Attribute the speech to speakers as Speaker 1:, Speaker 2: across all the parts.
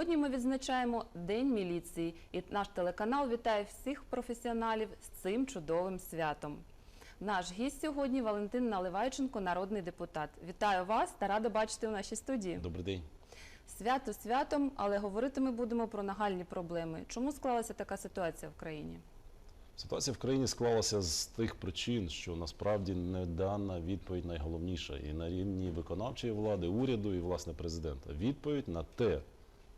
Speaker 1: Сьогодні ми відзначаємо День міліції, і наш телеканал вітає всіх професіоналів з цим чудовим святом. Наш гість сьогодні Валентин Наливайченко, народний депутат. Вітаю вас та рада бачити у нашій студії.
Speaker 2: Добрий день.
Speaker 1: Свято святом, але говорити ми будемо про нагальні проблеми. Чому склалася така ситуація в країні?
Speaker 2: Ситуація в країні склалася з тих причин, що насправді не дана відповідь найголовніша і на рівні виконавчої влади, уряду і власне президента. Відповідь на те,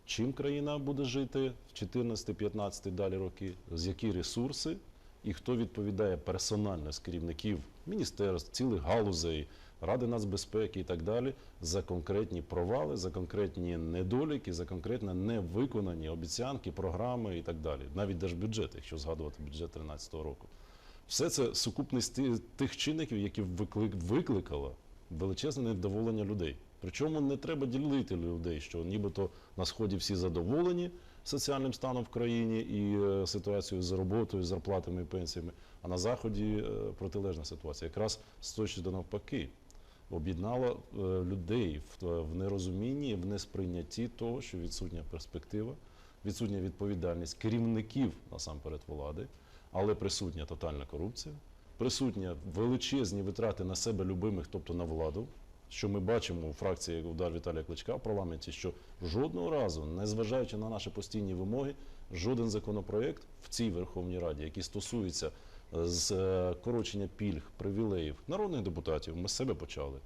Speaker 2: чим країна буде жити в 14, 15 далі роки, з які ресурси і хто відповідає персонально з керівників міністерств, цілих галузей, Ради нацбезпеки і так далі за конкретні провали, за конкретні недоліки, за конкретно невиконані обіцянки, програми і так далі. Навіть держбюджет, якщо згадувати бюджет 2013 року. Все це сукупність тих чинників, які виклик, викликало величезне невдоволення людей. Причому не треба ділити людей, що нібито на сході всі задоволені соціальним станом в країні і е, ситуацією з роботою, зарплатами і пенсіями, а на заході е, протилежна ситуація. Якраз з точки до навпаки об'єднала е, людей в, нерозумінні, в несприйнятті того, що відсутня перспектива, відсутня відповідальність керівників насамперед влади, але присутня тотальна корупція, присутня величезні витрати на себе любимих, тобто на владу. Що ми бачимо у фракції удар Віталія Кличка в парламенті, що жодного разу, незважаючи на наші постійні вимоги, жоден законопроект в цій Верховній Раді, який стосується е, скорочення пільг, привілеїв народних депутатів, ми з себе почали.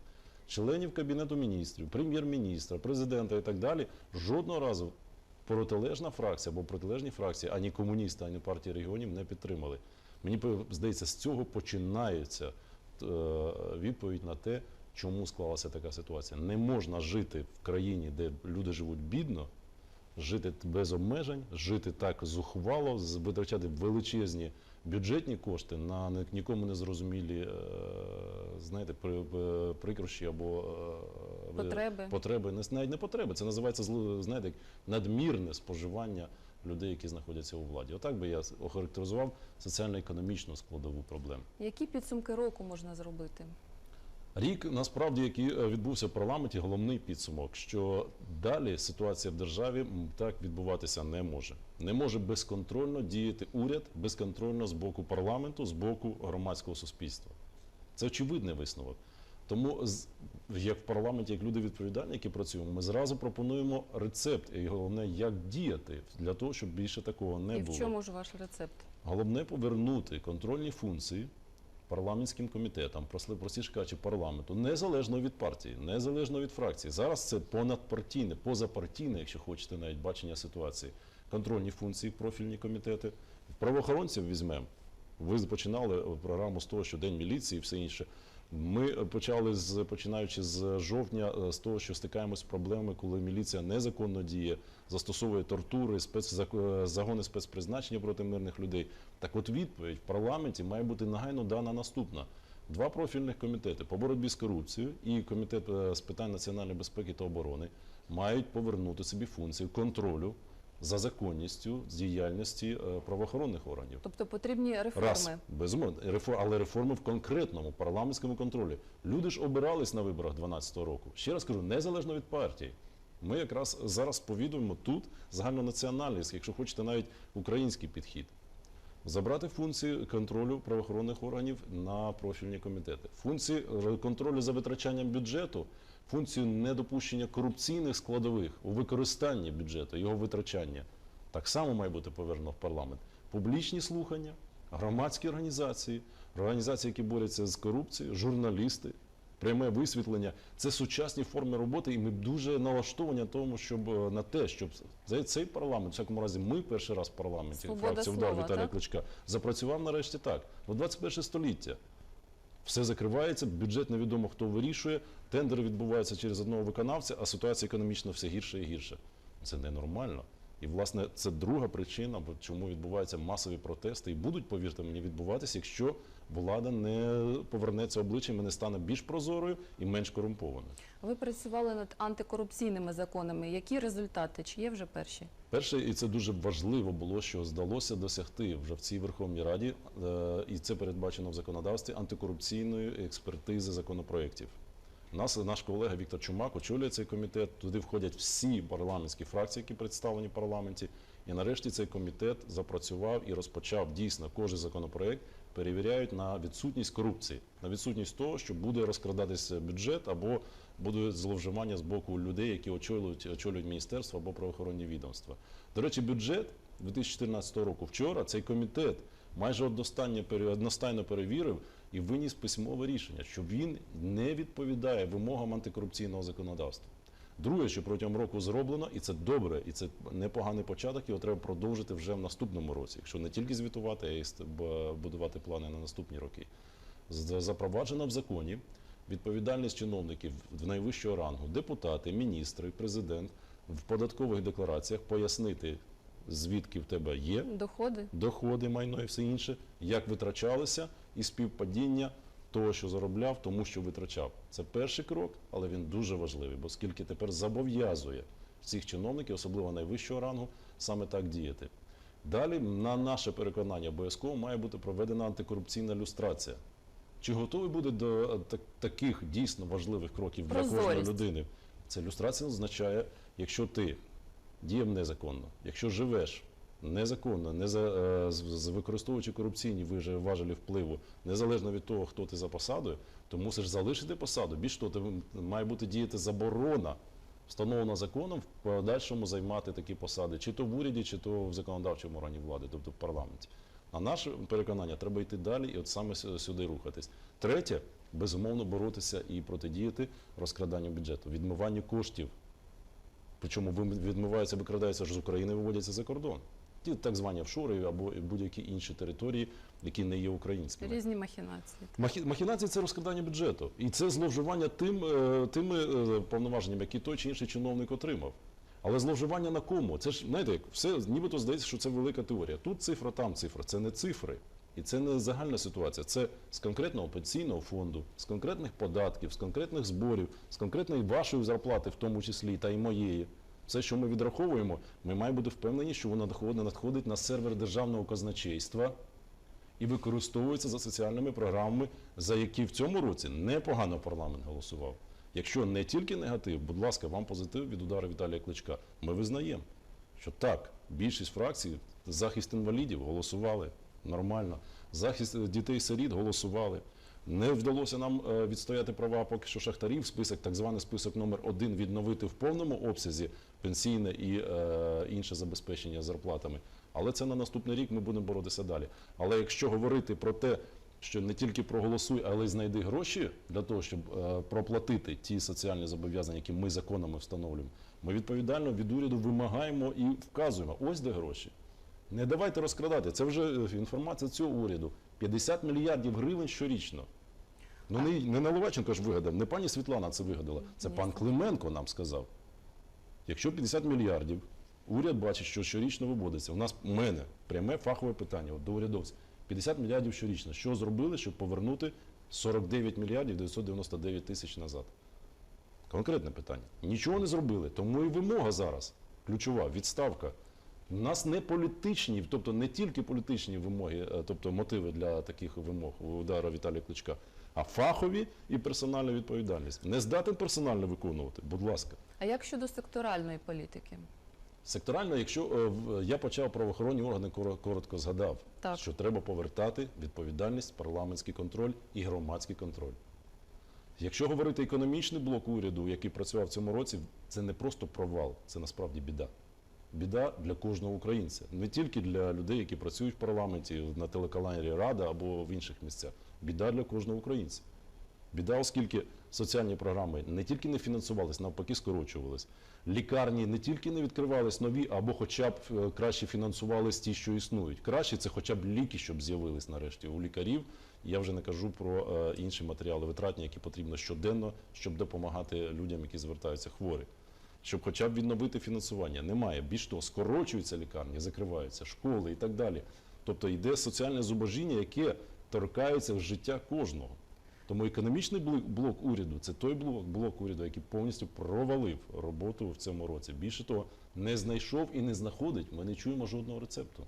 Speaker 2: Членів Кабінету міністрів, прем'єр-міністра, президента і так далі, жодного разу протилежна фракція або протилежні фракції, ані комуністи, ані партії регіонів не підтримали. Мені здається, з цього починається е, відповідь на те, чому склалася така ситуація. Не можна жити в країні, де люди живуть бідно, жити без обмежень, жити так зухвало, витрачати величезні бюджетні кошти на нікому не зрозумілі е, знаєте, е, прикрощі або е,
Speaker 1: Потреби.
Speaker 2: потреби. Не, навіть не потреби, це називається знаєте, надмірне споживання людей, які знаходяться у владі. Отак би я охарактеризував соціально-економічну складову проблем.
Speaker 1: Які підсумки року можна зробити?
Speaker 2: Рік насправді, який е, відбувся в парламенті, головний підсумок, що далі ситуація в державі так відбуватися не може. Не може безконтрольно діяти уряд, безконтрольно з боку парламенту, з боку громадського суспільства. Це очевидний висновок. Тому, як в парламенті, як люди відповідальні, які працюємо, ми зразу пропонуємо рецепт, і головне, як діяти для того, щоб більше такого не
Speaker 1: І
Speaker 2: було.
Speaker 1: в чому ж ваш рецепт?
Speaker 2: Головне повернути контрольні функції парламентським комітетам, простіше кажучи, парламенту, незалежно від партії, незалежно від фракції. Зараз це понадпартійне, позапартійне, якщо хочете, навіть бачення ситуації. Контрольні функції, профільні комітети. Правоохоронців візьмемо. Ви починали програму з того, що День міліції і все інше. Ми почали з починаючи з жовтня, е, з того, що стикаємось з проблемами, коли міліція незаконно діє, застосовує тортури, спецзак- е, спецпризначення проти мирних людей. Так, от відповідь в парламенті має бути негайно дана наступна. Два профільних комітети по боротьбі з корупцією і комітет е, з питань національної безпеки та оборони мають повернути собі функцію контролю за законністю діяльності е, правоохоронних органів.
Speaker 1: Тобто потрібні реформи.
Speaker 2: Раз, безумовно, але реформи в конкретному парламентському контролі. Люди ж обирались на виборах 12-го року. Ще раз кажу, незалежно від партії. Ми якраз зараз сповідуємо тут загальнонаціональний, якщо хочете, навіть український підхід. Забрати функції контролю правоохоронних органів на профільні комітети, функції контролю за витрачанням бюджету, функцію недопущення корупційних складових у використанні бюджету, його витрачання так само має бути повернено в парламент. Публічні слухання, громадські організації, організації, які борються з корупцією, журналісти, пряме висвітлення це сучасні форми роботи, і ми дуже налаштовані на тому, щоб е, на те, щоб за цей парламент, в всякому разі, ми перший раз в парламенті,
Speaker 1: Свобода
Speaker 2: фракція удар
Speaker 1: слова,
Speaker 2: Віталія
Speaker 1: так?
Speaker 2: Кличка, запрацював нарешті так. Ну, 21 століття. Все закривається, бюджет невідомо хто вирішує, тендери відбуваються через одного виконавця, а ситуація економічна все гірше і гірше. Це ненормально. І, власне, це друга причина, чому відбуваються масові протести, і будуть, повірте мені, відбуватися, якщо влада не повернеться обличчям і не стане більш прозорою і менш корумпованою.
Speaker 1: Ви працювали над антикорупційними законами. Які результати? Чи є вже перші?
Speaker 2: Перше, і це дуже важливо було, що здалося досягти вже в цій Верховній Раді, е, і це передбачено в законодавстві антикорупційної експертизи законопроєктів. Нас наш колега Віктор Чумак очолює цей комітет. Туди входять всі парламентські фракції, які представлені в парламенті. І нарешті цей комітет запрацював і розпочав дійсно кожен законопроект перевіряють на відсутність корупції, на відсутність того, що буде розкрадатися бюджет або буде зловживання з боку людей, які очолюють, очолюють міністерство або правоохоронні відомства. До речі, бюджет 2014 року вчора цей комітет майже одностайно перевірив і виніс письмове рішення, що він не відповідає вимогам антикорупційного законодавства. Друге, що протягом року зроблено, і це добре, і це непоганий початок, його треба продовжити вже в наступному році, якщо не тільки звітувати, а й будувати плани на наступні роки. З- Запроваджена в законі відповідальність чиновників в найвищого рангу, депутати, міністри, президент в податкових деклараціях пояснити, звідки в тебе є
Speaker 1: Доходи.
Speaker 2: доходи, майно і все інше, як витрачалися, і співпадіння того, що заробляв, тому що витрачав. Це перший крок, але він дуже важливий, бо скільки тепер зобов'язує всіх чиновників, особливо найвищого рангу, саме так діяти. Далі, на наше переконання, обов'язково має бути проведена антикорупційна люстрація. Чи готовий буде до е, так- таких дійсно важливих кроків для кожної людини? Це люстрація означає, якщо ти діяв незаконно, якщо живеш незаконно, не за, е, використовуючи корупційні важелі впливу, незалежно від того, хто ти за посадою, то мусиш залишити посаду. Більш того, має бути діяти заборона, встановлена законом в подальшому займати такі посади, чи то в уряді, чи то в законодавчому органі влади, тобто в парламенті. На наше переконання треба йти далі і от саме сюди рухатись. Третє, безумовно, боротися і протидіяти розкраданню бюджету, відмиванню коштів Причому відмиваються, викрадаються ж з України, виводяться за кордон. Ті так звані офшори або будь-які інші території, які не є українськими.
Speaker 1: Різні махінації.
Speaker 2: Махі- Махінації це розкрадання бюджету. І це зловживання тим, е, тими е, повноваженнями, які той чи інший чиновник отримав. Але зловживання на кому? Це ж знаєте, все нібито здається, що це велика теорія. Тут цифра, там цифра. Це не цифри. І це не загальна ситуація. Це з конкретного пенсійного фонду, з конкретних податків, з конкретних зборів, з конкретної вашої зарплати, в тому числі, та й моєї. Все, що ми відраховуємо, ми маємо бути впевнені, що воно надходить, на сервер державного казначейства і використовується за соціальними програмами, за які в цьому році непогано парламент голосував. Якщо не тільки негатив, будь ласка, вам позитив від удару Віталія Кличка. Ми визнаємо, що так, більшість фракцій захист інвалідів голосували нормально, захист дітей-сиріт голосували. Не вдалося нам е, відстояти права поки що шахтарів. Список, так званий список номер один відновити в повному обсязі пенсійне і е, інше забезпечення зарплатами. Але це на наступний рік ми будемо боротися далі. Але якщо говорити про те, що не тільки проголосуй, але й знайди гроші для того, щоб е, проплатити ті соціальні зобов'язання, які ми законами встановлюємо, ми відповідально від уряду вимагаємо і вказуємо. Ось де гроші. Не давайте розкрадати. Це вже е, інформація цього уряду. 50 мільярдів гривень щорічно. Ну не, не Наливайченко ж вигадав, не пані Світлана це вигадала. Це пан Клименко нам сказав. Якщо 50 мільярдів, уряд бачить, що щорічно виводиться. У нас у мене пряме фахове питання от, до урядовців. 50 мільярдів щорічно. Що зробили, щоб повернути 49 мільярдів 999 тисяч назад? Конкретне питання. Нічого не зробили. Тому і вимога зараз ключова відставка. У нас не політичні, тобто не тільки політичні вимоги, е, тобто мотиви для таких вимог удара Віталія Кличка, а фахові і персональна відповідальність. Не здатен персонально виконувати, будь ласка.
Speaker 1: А як щодо секторальної політики?
Speaker 2: Секторально, якщо е, в- я почав правоохоронні органи, коротко згадав,
Speaker 1: Так.
Speaker 2: що треба повертати відповідальність, парламентський контроль і громадський контроль. Якщо говорити економічний блок уряду, який працював в цьому році, це не просто провал, це насправді біда. Біда для кожного українця, не тільки для людей, які працюють в парламенті, на телеканалі Рада або в інших місцях. Біда для кожного українця. Біда, оскільки соціальні програми не тільки не фінансувались, навпаки, скорочувались. Лікарні не тільки не відкривались нові, або хоча б е, краще фінансувались ті, що існують. Краще це хоча б ліки, щоб з'явились нарешті у лікарів. Я вже не кажу про е, інші матеріали витратні, які потрібно щоденно, щоб допомагати людям, які звертаються хворі. Щоб хоча б відновити фінансування. Немає. Більш того, скорочуються лікарні, закриваються школи і так далі. Тобто йде соціальне зубожіння, яке торкається в життя кожного. Тому економічний блок, уряду це той блок, блок уряду, який повністю провалив роботу в цьому році. Більше того, не знайшов і не знаходить. Ми не чуємо жодного рецепту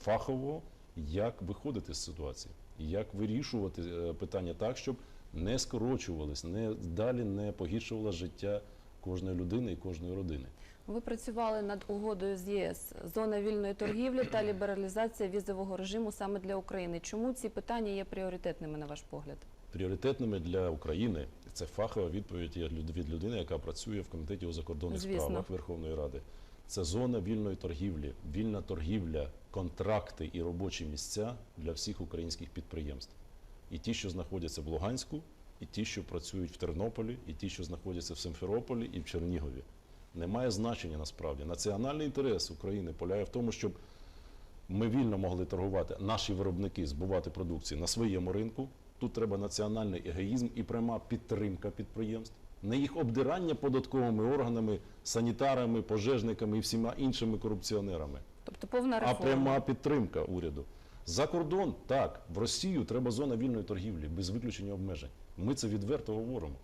Speaker 2: фахового, як виходити з ситуації, як вирішувати е, питання так, щоб не скорочувались, не далі не погіршувало життя кожної людини і кожної родини.
Speaker 1: Ви працювали над угодою з ЄС, зона вільної торгівлі та лібералізація візового режиму саме для України. Чому ці питання є пріоритетними на ваш погляд?
Speaker 2: Пріоритетними для України це фахова відповідь від людини, яка працює в комітеті у закордонних
Speaker 1: Звісно.
Speaker 2: справах Верховної Ради. Це зона вільної торгівлі, вільна торгівля, контракти і робочі місця для всіх українських підприємств. І ті, що знаходяться в Луганську, і ті, що працюють в Тернополі, і ті, що знаходяться в Симферополі і в Чернігові. Немає значення насправді. Національний інтерес України полягає в тому, щоб ми вільно могли торгувати, наші виробники збувати продукцію на своєму ринку. Тут треба національний егоїзм і пряма підтримка підприємств, не їх обдирання податковими органами, санітарами, пожежниками і всіма іншими корупціонерами,
Speaker 1: Тобто повна
Speaker 2: а пряма підтримка уряду. За кордон так, в Росію треба зона вільної торгівлі без виключення обмежень. Ми це відверто говоримо.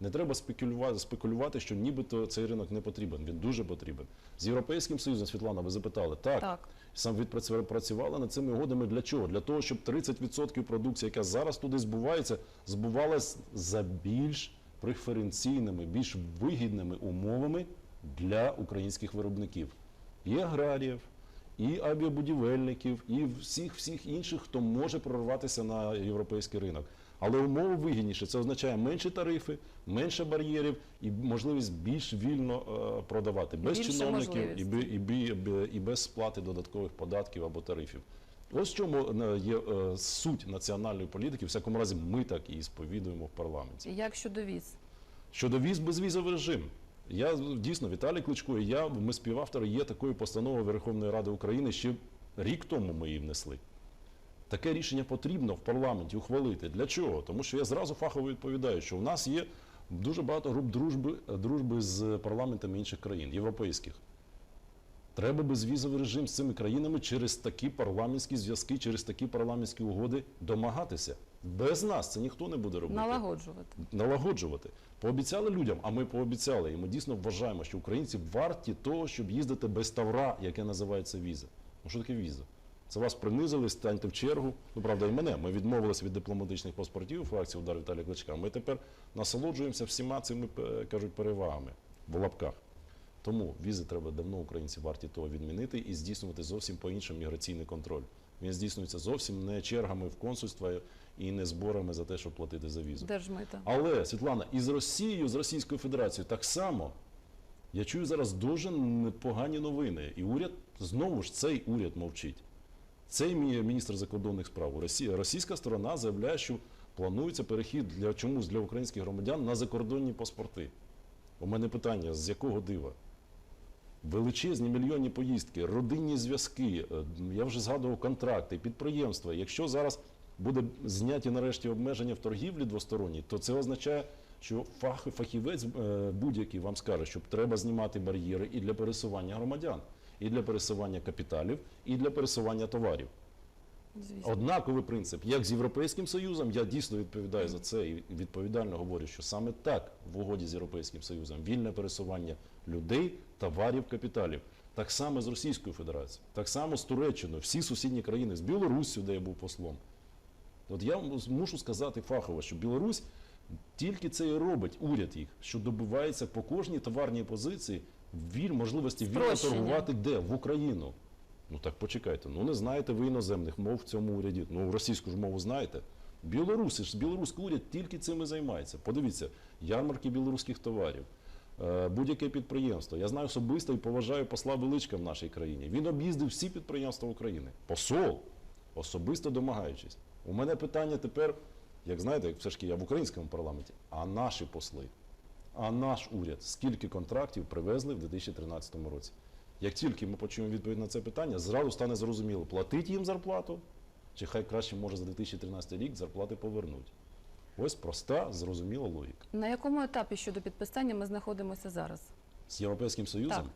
Speaker 2: Не треба спекулювати, спекулювати, що нібито цей ринок не потрібен. Він дуже потрібен. З Європейським Союзом, Світлана, ви запитали, так,
Speaker 1: Так.
Speaker 2: сам відпрацювала над цими угодами для чого? Для того, щоб 30% продукції, яка зараз туди збувається, збувалась за більш преференційними, більш вигідними умовами для українських виробників. І аграріїв, і авіабудівельників, і всіх всіх інших, хто може прорватися на європейський ринок. Але умови вигідніші. Це означає менші тарифи, менше бар'єрів і можливість більш вільно е, продавати без
Speaker 1: Більше
Speaker 2: чиновників і, і, бі- і без сплати додаткових податків або тарифів. Ось в чому е, є е, суть національної політики. В всякому разі, ми так і сповідуємо в парламенті.
Speaker 1: Як щодо віз?
Speaker 2: Щодо віз безвізовий режим. Я дійсно Віталій Кличко і я, ми співавтори є такої постанови Верховної Ради України. Ще рік тому ми її внесли. Таке рішення потрібно в парламенті ухвалити. Для чого? Тому що я зразу фахово відповідаю, що в нас є дуже багато груп дружби, дружби з парламентами інших країн, європейських. Треба безвізовий режим з цими країнами через такі парламентські зв'язки, через такі парламентські угоди домагатися. Без нас це ніхто не буде робити
Speaker 1: Налагоджувати.
Speaker 2: налагоджувати. Пообіцяли людям, а ми пообіцяли. І ми дійсно вважаємо, що українці варті того, щоб їздити без тавра, яке називається віза. Ну що таке віза? Це вас принизили, станьте в чергу. Ну, правда, і мене. Ми відмовилися від дипломатичних паспортів у фракції удар Віталія Кличка. Ми тепер насолоджуємося всіма цими е, кажуть перевагами в лапках. Тому візи треба давно українці варті того відмінити і здійснювати зовсім по-іншому міграційний контроль. Він здійснюється зовсім не чергами в консульства і не зборами за те, щоб платити за візу.
Speaker 1: Держмита.
Speaker 2: Але Світлана, і з Росією, з Російською Федерацією так само. Я чую зараз дуже непогані новини. І уряд знову ж цей уряд мовчить. Цей мі- міністр закордонних справ Росія, російська сторона заявляє, що планується перехід для чомусь для українських громадян на закордонні паспорти. У мене питання: з якого дива? Величезні мільйонні поїздки, родинні зв'язки. е, Я вже згадував контракти, підприємства. Якщо зараз буде зняті нарешті обмеження в торгівлі двосторонній, то це означає, що фах, фахівець е, будь-який вам скаже, що треба знімати бар'єри і для пересування громадян, і для пересування капіталів, і для пересування товарів.
Speaker 1: Звісно.
Speaker 2: Однаковий принцип, як з Європейським Союзом, я дійсно відповідаю за це і відповідально говорю, що саме так в угоді з Європейським Союзом вільне пересування людей, товарів, капіталів. Так само з Російською Федерацією, так само з Туреччиною, всі сусідні країни, з Білоруссю, де я був послом. От я мушу сказати фахово, що Білорусь тільки це і робить, уряд їх, що добивається по кожній товарній позиції віль, можливості вільно торгувати де? В Україну. Ну так почекайте, ну не знаєте ви іноземних мов в цьому уряді. Ну російську ж мову знаєте. Білоруси ж білоруський уряд тільки цим і займається. Подивіться, ярмарки білоруських товарів, е, будь-яке підприємство. Я знаю особисто і поважаю посла Величка в нашій країні. Він об'їздив всі підприємства України. Посол, особисто домагаючись. У мене питання тепер, як знаєте, все ж таки я в українському парламенті, а наші посли, а наш уряд, скільки контрактів привезли в 2013 році? Як тільки ми почуємо відповідь на це питання, зразу стане зрозуміло, платить їм зарплату, чи хай краще може за 2013 рік зарплати повернуть. Ось проста, зрозуміла логіка.
Speaker 1: На якому етапі щодо підписання ми знаходимося зараз?
Speaker 2: З Європейським Союзом
Speaker 1: Так.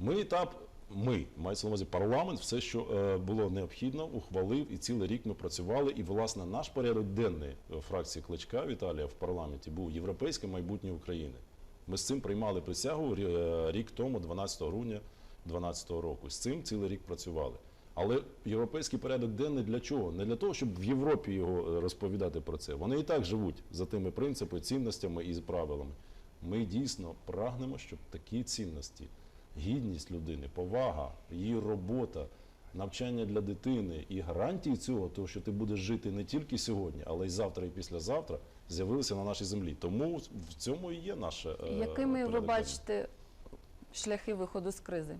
Speaker 2: ми етап, ми, мається на увазі парламент, все, що е, було необхідно, ухвалив, і цілий рік ми працювали. І, власне, наш порядок денний е, фракції Кличка Віталія в парламенті був європейське майбутнє України. Ми з цим приймали присягу е, рік тому, 12 грудня 2012 року. З цим цілий рік працювали. Але європейський порядок денний для чого? Не для того, щоб в Європі його розповідати про це. Вони і так живуть за тими принципами, цінностями і правилами. Ми дійсно прагнемо, щоб такі цінності, гідність людини, повага, її робота, навчання для дитини і гарантії цього, того, що ти будеш жити не тільки сьогодні, але й завтра, і післязавтра, з'явилися на нашій землі. Тому в цьому і є наше. е,
Speaker 1: Якими ви бачите шляхи виходу з кризи?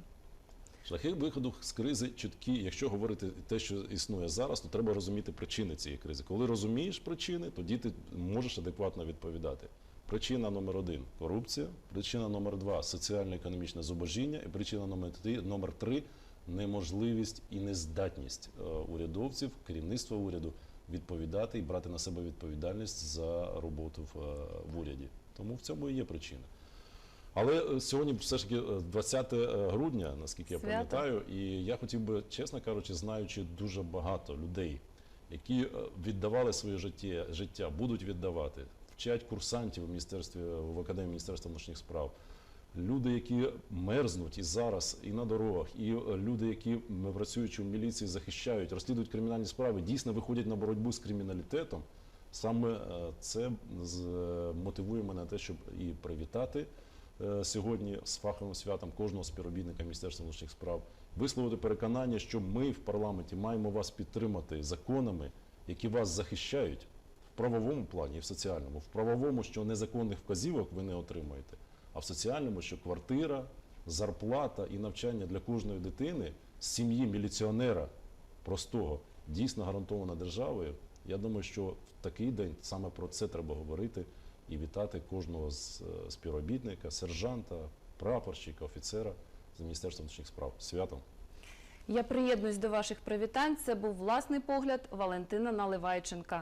Speaker 2: Шляхи виходу з кризи чіткі. Якщо говорити те, що існує зараз, то треба розуміти причини цієї кризи. Коли розумієш причини, тоді ти можеш адекватно відповідати. Причина номер один корупція, причина номер два соціально-економічне зубожіння, і причина номер три, номер три неможливість і нездатність е, урядовців, керівництва уряду відповідати і брати на себе відповідальність за роботу в, е, в уряді. Тому в цьому і є причина. Але е, сьогодні все ж таки е, 20 грудня, наскільки я пам'ятаю, і я хотів би, чесно кажучи, знаючи дуже багато людей, які віддавали своє життя, життя будуть віддавати, вчать курсантів у міністерстві в академії міністерства внутрішніх справ. Люди, які мерзнуть і зараз, і на дорогах, і е, люди, які працюючи в міліції, захищають, розслідують кримінальні справи, дійсно виходять на боротьбу з криміналітетом. Саме е, це е, мотивує мене на те, щоб і привітати сьогодні з фаховим святом кожного співробітника Міністерства внутрішніх справ, висловити переконання, що ми в парламенті маємо вас підтримати законами, які вас захищають в правовому плані і в соціальному. В правовому, що незаконних вказівок ви не отримаєте, а в соціальному, що квартира, зарплата і навчання для кожної дитини з сім'ї міліціонера простого дійсно гарантована державою. Я думаю, що в такий день саме про це треба говорити і вітати кожного з е, співробітника, сержанта, прапорщика, офіцера з Міністерства внутрішніх справ. Святом!
Speaker 1: Я приєднуюсь до ваших привітань. Це був власний погляд Валентина Наливайченка.